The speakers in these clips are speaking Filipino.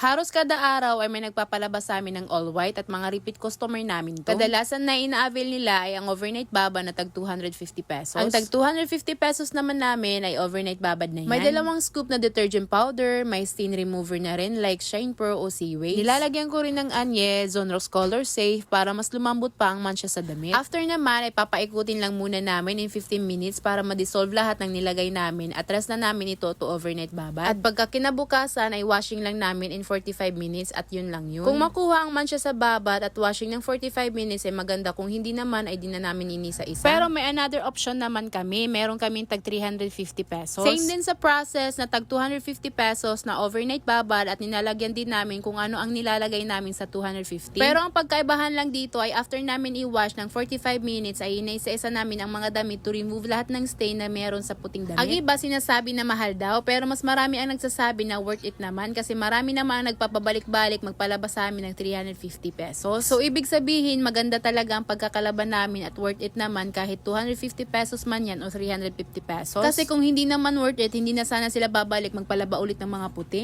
Halos kada araw ay may nagpapalabas sa amin ng all white at mga repeat customer namin to. Kadalasan na ina-avail nila ay ang overnight baba na tag 250 pesos. Ang tag 250 pesos naman namin ay overnight babad na yan. May dalawang scoop na detergent powder, may stain remover na rin like Shine Pro o Seaways. Nilalagyan ko rin ng anye, Zonrox Color Safe para mas lumambot pa ang mansya sa damit. After naman ay papaikutin lang muna namin in 15 minutes para ma-dissolve lahat ng nilagay namin at rest na namin ito to overnight babad. At pagka kinabukasan ay washing lang namin in 45 minutes at yun lang yun. Kung makuha ang mansya sa babad at washing ng 45 minutes ay maganda kung hindi naman ay di na namin inisa-isa. Pero may another option naman kami. Meron kaming tag 350 pesos. Same din sa process na tag 250 pesos na overnight babad at nilalagyan din namin kung ano ang nilalagay namin sa 250. Pero ang pagkaibahan lang dito ay after namin i-wash ng 45 minutes ay inaisa-isa namin ang mga damit to remove lahat ng stain na meron sa puting damit. Ang iba sinasabi na mahal daw pero mas marami ang nagsasabi na worth it naman kasi marami naman nagpapabalik-balik magpalabas sa amin ng 350 pesos. So ibig sabihin maganda talaga ang pagkakalaban namin at worth it naman kahit 250 pesos man yan o 350 pesos. Kasi kung hindi naman worth it, hindi na sana sila babalik magpalaba ulit ng mga puti.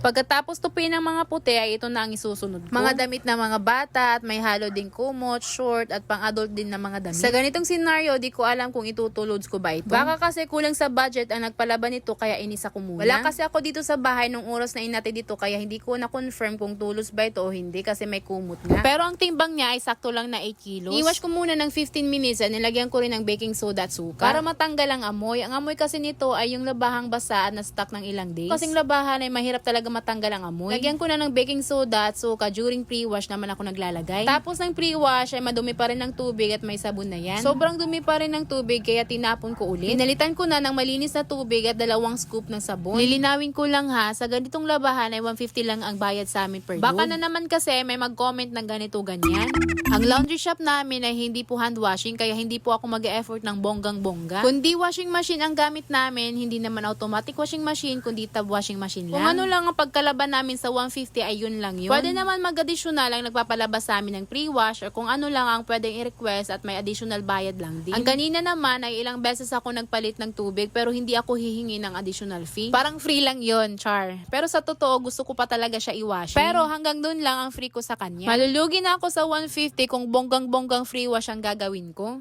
Pagkatapos tupiin ng mga puti ay ito na ang isusunod ko. Mga damit na mga bata at may halo ding kumot, short at pang-adult din na mga damit. Sa ganitong senaryo, di ko alam kung itutulods ko ba ito. Baka kasi kulang sa budget ang nagpalaban nito kaya inisa ko muna. Wala kasi ako dito sa bahay nung oras na inati dito kaya hindi ko na-confirm kung tulos ba ito o hindi kasi may kumot nga. Pero ang timbang niya ay sakto lang na 8 kilos. Iwash ko muna ng 15 minutes at nilagyan ko rin ng baking soda at suka. Para matanggal ang amoy. Ang amoy kasi nito ay yung labahang basa at na-stuck ng ilang days. Kasing labahan ay mahirap talaga matanggal ang amoy. Lagyan ko na ng baking soda at suka during pre-wash naman ako naglalagay. Tapos ng pre-wash ay madumi pa rin ng tubig at may sabon na yan. Sobrang dumi pa rin ng tubig kaya tinapon ko ulit. Pinalitan ko na ng malinis na tubig at dalawang scoop ng sabon. Lilinawin ko lang ha, sa ganitong labahan ay 150 lang ang bayad sa amin per. Baka na naman kasi may mag-comment ng ganito ganyan. Ang laundry shop namin ay hindi po hand washing kaya hindi po ako mag-effort ng bonggang-bongga. Kundi washing machine ang gamit namin, hindi naman automatic washing machine kundi tab washing machine lang. Kung ano lang ang pagkalaban namin sa 150 ay yun lang yun. Pwede naman mag-additional ang nagpapalabas sa amin ng pre-wash or kung ano lang ang pwedeng i-request at may additional bayad lang din. Ang kanina naman ay ilang beses ako nagpalit ng tubig pero hindi ako hihingi ng additional fee. Parang free lang yun, char. Pero sa totoo, gusto ko pa talaga siya i-wash. Pero hanggang dun lang ang free ko sa kanya. Malulugi na ako sa 150 kung bonggang-bonggang free wash ang gagawin ko.